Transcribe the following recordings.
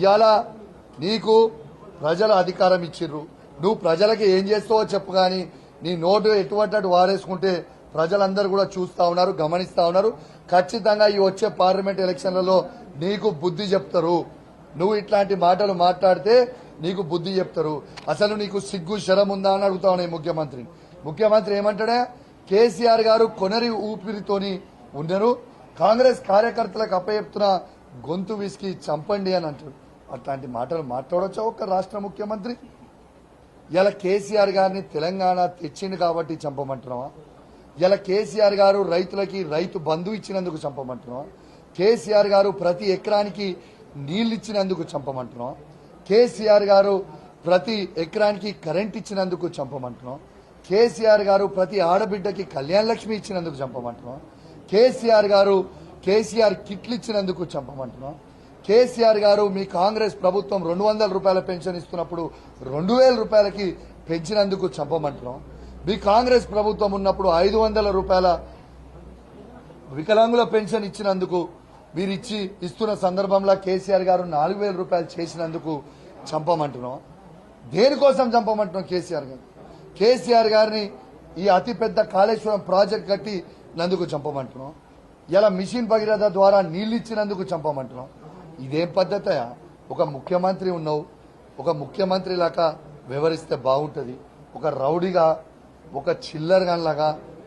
ఇవాళ నీకు ప్రజలు అధికారం ఇచ్చిర్రు. నువ్వు ప్రజలకి ఏం చేస్తావో చెప్పు కానీ నీ నోటు ఎటువంటి అటు వారేసుకుంటే ప్రజలందరూ కూడా చూస్తా ఉన్నారు గమనిస్తా ఉన్నారు. ఖచ్చితంగా ఈ వచ్చే పార్లమెంట్ ఎలక్షన్లలో నీకు బుద్ధి చెప్తారు. నువ్వు ఇట్లాంటి మాటలు మాట్లాడితే నీకు బుద్ధి చెప్తారు. అసలు నీకు సిగ్గు శరం ఉందా అని అడుగుతా ఉన్నాయి ముఖ్యమంత్రిని ముఖ్యమంత్రి ఏమంటాడే? కేసీఆర్ గారు కొనరి ఊపిరితోని ఉన్నారు కాంగ్రెస్ కార్యకర్తలకు అప్పచెప్తున్న గొంతు విసికి చంపండి అని అంటారు అట్లాంటి మాటలు మాట్లాడొచ్చా ఒక రాష్ట్ర ముఖ్యమంత్రి? ఇలా కేసీఆర్ గారిని తెలంగాణ తెచ్చిండు కాబట్టి చంపమంటున్నావా? ఇలా కేసీఆర్ గారు రైతులకి రైతు బంధు ఇచ్చినందుకు చంపమంటున్నావా? కేసీఆర్ గారు ప్రతి ఎకరానికి నీళ్ళు ఇచ్చినందుకు చంపమంటున్నాం కేసీఆర్ గారు ప్రతి ఎకరానికి కరెంట్ ఇచ్చినందుకు చంపమంటున్నాం కేసీఆర్ గారు ప్రతి ఆడబిడ్డకి కళ్యాణ లక్ష్మి ఇచ్చినందుకు చంపమంటున్నాం కేసీఆర్ గారు కేసీఆర్ కిట్లు ఇచ్చినందుకు చంపమంటున్నాం కేసీఆర్ గారు మీ కాంగ్రెస్ ప్రభుత్వం రెండు వందల రూపాయల పెన్షన్ ఇస్తున్నప్పుడు రెండు వేల రూపాయలకి పెంచినందుకు చంపమంటున్నాం. మీ కాంగ్రెస్ ప్రభుత్వం ఉన్నప్పుడు ఐదు వందల రూపాయల వికలాంగుల పెన్షన్ ఇచ్చినందుకు మీరు ఇచ్చి ఇస్తున్న సందర్భంలో కేసీఆర్ గారు నాలుగు వేల రూపాయలు చేసినందుకు చంపమంటున్నాం. దేనికోసం చంపమంటున్నాం కేసీఆర్ గారు? కేసీఆర్ గారిని ఈ అతిపెద్ద కాళేశ్వరం ప్రాజెక్ట్ కట్టి నందుకు చంపమంటున్నాం. ఇలా మిషన్ భగీరథ ద్వారా నీళ్ళు ఇచ్చినందుకు చంపమంటున్నాం. ఇదేం పద్ధతయా ఒక ముఖ్యమంత్రి ఉన్నావు. ఒక ముఖ్యమంత్రి లాగా వివరిస్తే బాగుంటుంది. ఒక రౌడీగా ఒక చిల్లర్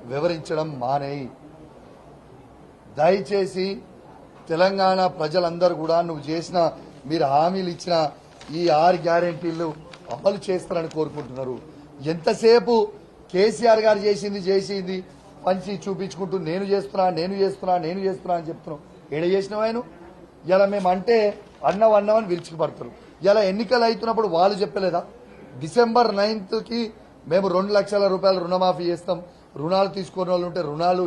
వివరించడం మానేయి. దయచేసి తెలంగాణ ప్రజలందరూ కూడా నువ్వు చేసిన మీరు హామీలు ఇచ్చిన ఈ ఆరు గ్యారెంటీలు అమలు చేస్తారని కోరుకుంటున్నారు. ఎంతసేపు కేసీఆర్ గారు చేసింది చేసింది పంచి చూపించుకుంటూ నేను చేస్తున్నా నేను చేస్తున్నా నేను చేస్తున్నా అని చెప్తున్నావు. ఏడ చేసినావు ఆయన? ఇలా మేము అంటే అన్నం అన్నం అని విరుచుకుపడతారు ఇలా ఎన్నికలు అవుతున్నప్పుడు వాళ్ళు చెప్పలేదా? డిసెంబర్ నైన్త్కి మేము రెండు లక్షల రూపాయలు రుణమాఫీ చేస్తాం. రుణాలు తీసుకునే వాళ్ళు ఉంటే రుణాలు